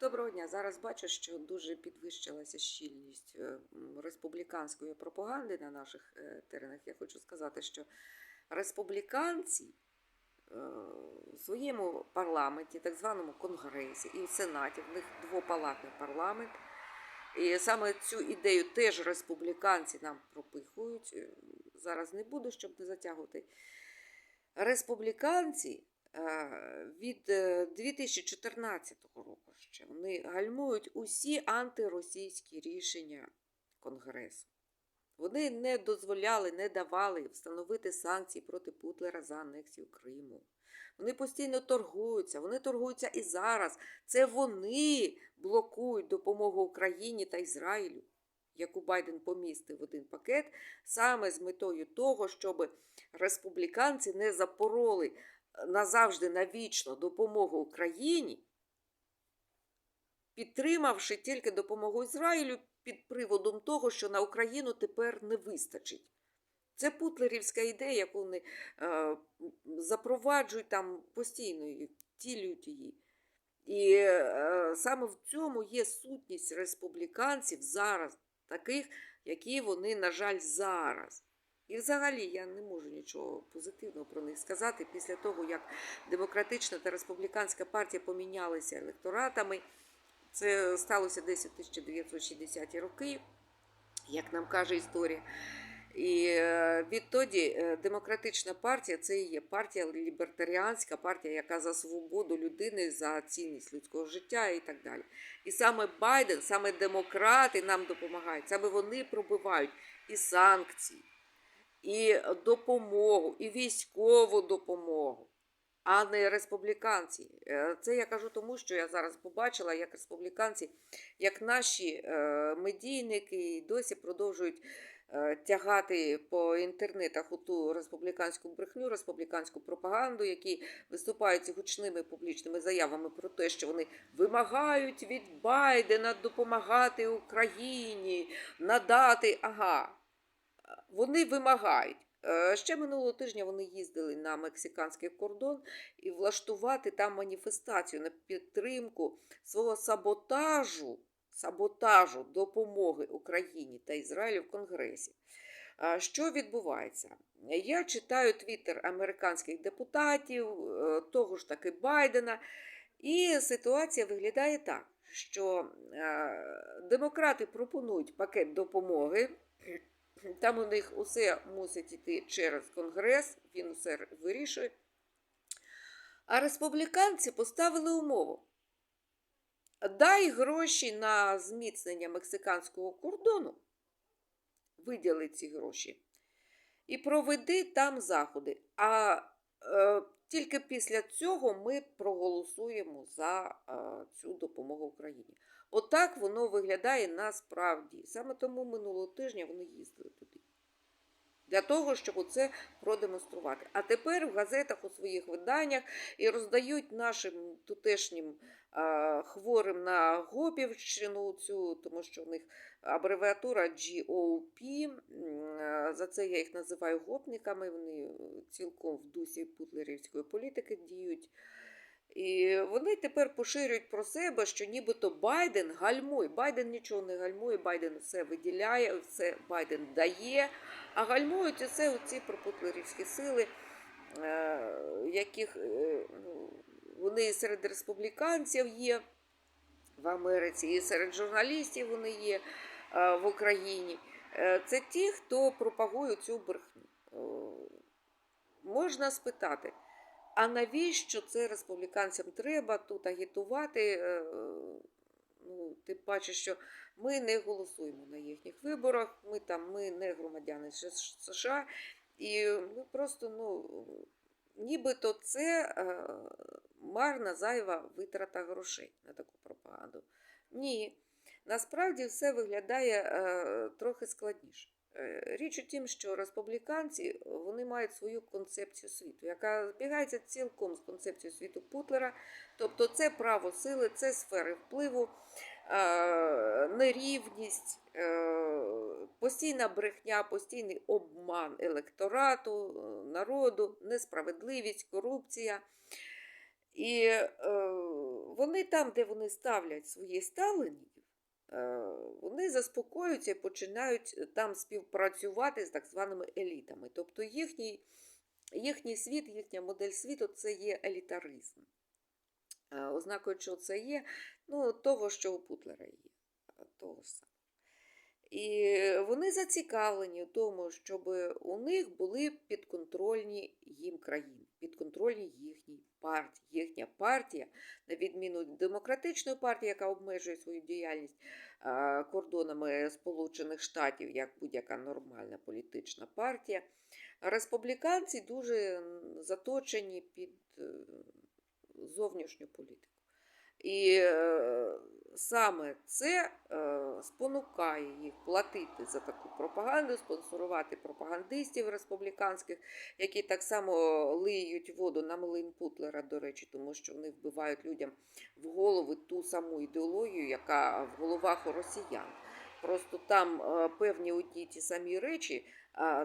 Доброго дня. Зараз бачу, що дуже підвищилася щільність е, республіканської пропаганди на наших е, теренах. Я хочу сказати, що республіканці е, в своєму парламенті, так званому конгресі і в Сенаті, в них двопалатний парламент. І саме цю ідею теж республіканці нам пропихують. Зараз не буду, щоб не затягувати. Республіканці від е, 2014 року ще вони гальмують усі антиросійські рішення Конгресу. Вони не дозволяли, не давали встановити санкції проти Путлера за анексію Криму. Вони постійно торгуються, вони торгуються і зараз. Це вони блокують допомогу Україні та Ізраїлю, яку Байден помістив в один пакет, саме з метою того, щоб республіканці не запороли назавжди навічно допомогу Україні, підтримавши тільки допомогу Ізраїлю під приводом того, що на Україну тепер не вистачить. Це путлерівська ідея, яку вони е, запроваджують там постійно, втілюють її. І е, саме в цьому є сутність республіканців зараз, таких, які вони, на жаль, зараз. І взагалі я не можу нічого позитивного про них сказати після того, як демократична та республіканська партія помінялися електоратами. Це сталося десь у 1960-ті роки, як нам каже історія. І е, відтоді е, демократична партія це і є партія лібертаріанська, партія, яка за свободу людини, за цінність людського життя і так далі. І саме Байден, саме демократи нам допомагають, саме вони пробивають і санкції, і допомогу, і військову допомогу, а не республіканці. Е, Це я кажу тому, що я зараз побачила, як республіканці, як наші е, медійники досі продовжують е, тягати по інтернетах у ту республіканську брехню, республіканську пропаганду, які виступають з гучними публічними заявами про те, що вони вимагають від Байдена допомагати Україні, надати. Ага, вони вимагають. Е, Ще минулого тижня вони їздили на мексиканський кордон і влаштувати там маніфестацію на підтримку свого саботажу, саботажу допомоги Україні та Ізраїлю в Конгресі. Що відбувається? Я читаю твіттер американських депутатів, е, того ж таки Байдена, і ситуація виглядає так, що е, демократи пропонують пакет допомоги. Там у них усе мусить йти через Конгрес, він усе вирішує. А республіканці поставили умову. Дай гроші на зміцнення мексиканського кордону, виділи ці гроші, і проведи там заходи. А е, тільки після цього ми проголосуємо за е, цю допомогу Україні. Отак воно виглядає насправді. Саме тому минулого тижня вони їздили туди. Для того, щоб це продемонструвати. А тепер в газетах у своїх виданнях і роздають нашим тутешнім а, хворим на Гопівщину, цю, тому що у них абревіатура GOP. а, За це я їх називаю гопниками. Вони цілком в дусі путлерівської політики діють. І вони тепер поширюють про себе, що нібито Байден гальмує. Байден нічого не гальмує, Байден все виділяє, все Байден дає. А гальмують оце оці пропутлерівські сили, е, яких е, ну, вони серед республіканців є в Америці, і серед журналістів вони є е, в Україні. Це ті, хто пропагує цю брехню. Можна спитати. А навіщо це республіканцям треба тут агітувати? Е, Ну, ти бачиш, що ми не голосуємо на їхніх виборах, ми там ми не громадяни США, і ми просто, ну, нібито це е, марна зайва витрата грошей на таку пропаганду. Ні, насправді все виглядає е, трохи складніше. Е, Річ у тім, що республіканці вони мають свою концепцію світу, яка збігається цілком з концепцією світу Путлера. Тобто це право сили, це сфери впливу, е, нерівність, е, постійна брехня, постійний обман електорату, е, народу, несправедливість, корупція. І е, вони там, де вони ставлять своїх ставленників, е, вони заспокоюються і починають там співпрацювати з так званими елітами. Тобто їхній, їхній світ, їхня модель світу це є елітаризм. Е, Ознакою, що це є, ну, того, що у Путлера є. е, Того самого. І вони зацікавлені в тому, щоб у них були підконтрольні їм країни, підконтрольні їхній партії. Їхня партія, на відміну від демократичної партії, яка обмежує свою діяльність кордонами Сполучених Штатів, як будь-яка нормальна політична партія, республіканці дуже заточені під е, зовнішню політику. І е, саме це е, спонукає їх платити за таку пропаганду, спонсорувати пропагандистів республіканських, які так само лиють воду на млин Путлера, до речі, тому що вони вбивають людям в голови ту саму ідеологію, яка в головах у росіян. Просто там е, певні одні ті самі речі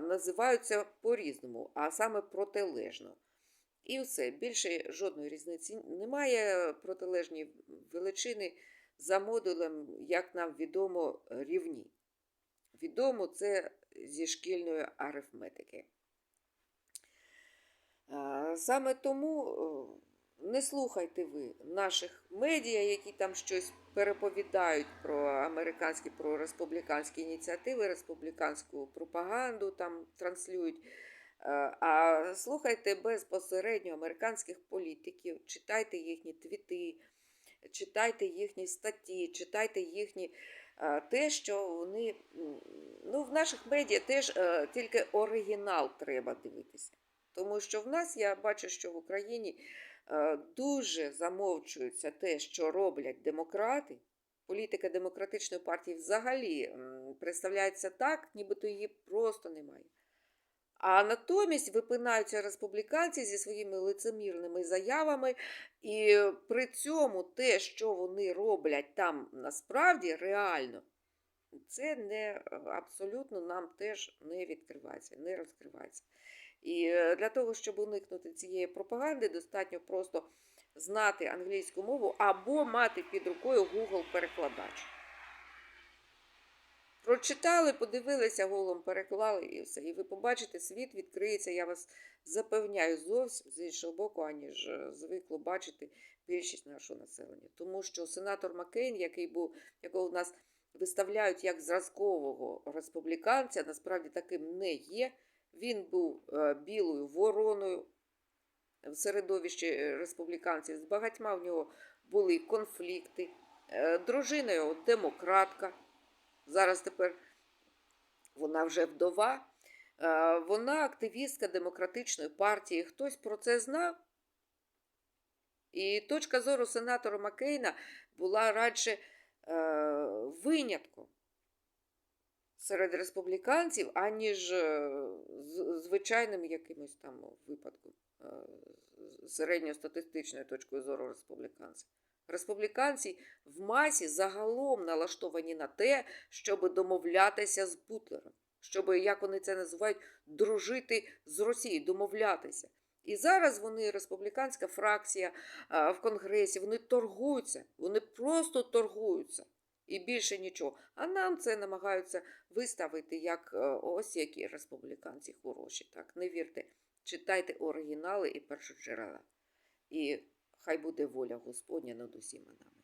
називаються по-різному, а саме протилежно. І все, більше жодної різниці немає протилежні величини за модулем, як нам відомо, рівні. Відомо це зі шкільної арифметики. Саме тому е, не слухайте ви наших медіа, які там щось переповідають про американські, про республіканські ініціативи, республіканську пропаганду там транслюють. Е, А слухайте безпосередньо американських політиків, читайте їхні твіти, читайте їхні статті, читайте їхні е, те, що вони ну, в наших медіа теж е, тільки оригінал треба дивитися. Тому що в нас я бачу, що в Україні дуже замовчується те, що роблять демократи. Політика демократичної партії взагалі представляється так, нібито її просто немає. А натомість випинаються республіканці зі своїми лицемірними заявами, і при цьому те, що вони роблять там насправді реально, це не абсолютно нам теж не відкривається, не розкривається. І е, для того, щоб уникнути цієї пропаганди, достатньо просто знати англійську мову або мати під рукою Google-перекладач. Прочитали, подивилися, голом переклали і все. І ви побачите, світ відкриється, я вас запевняю, зовсім з іншого боку, аніж е, звикло бачити більшість нашого населення. Тому що сенатор Маккейн, який був, якого в нас виставляють як зразкового республіканця, насправді таким не є. Він був е, білою вороною в середовищі е, республіканців. З багатьма в нього були конфлікти. Дружина його демократка. Зараз тепер вона вже вдова. Е, Вона активістка демократичної партії. Хтось про це знав. І точка зору сенатора Маккейна була радше е, винятком серед республіканців, аніж е, звичайним якимось там випадком середньостатистичною точкою зору республіканців. Республіканці в масі загалом налаштовані на те, щоб домовлятися з Бутлером, щоб, як вони це називають, дружити з Росією, домовлятися. І зараз вони, республіканська фракція в Конгресі, вони торгуються, вони просто торгуються. І більше нічого. А нам це намагаються виставити як е, ось які республіканці хороші. Так, не вірте, читайте оригінали і першоджерела. І хай буде воля Господня над усіма нами.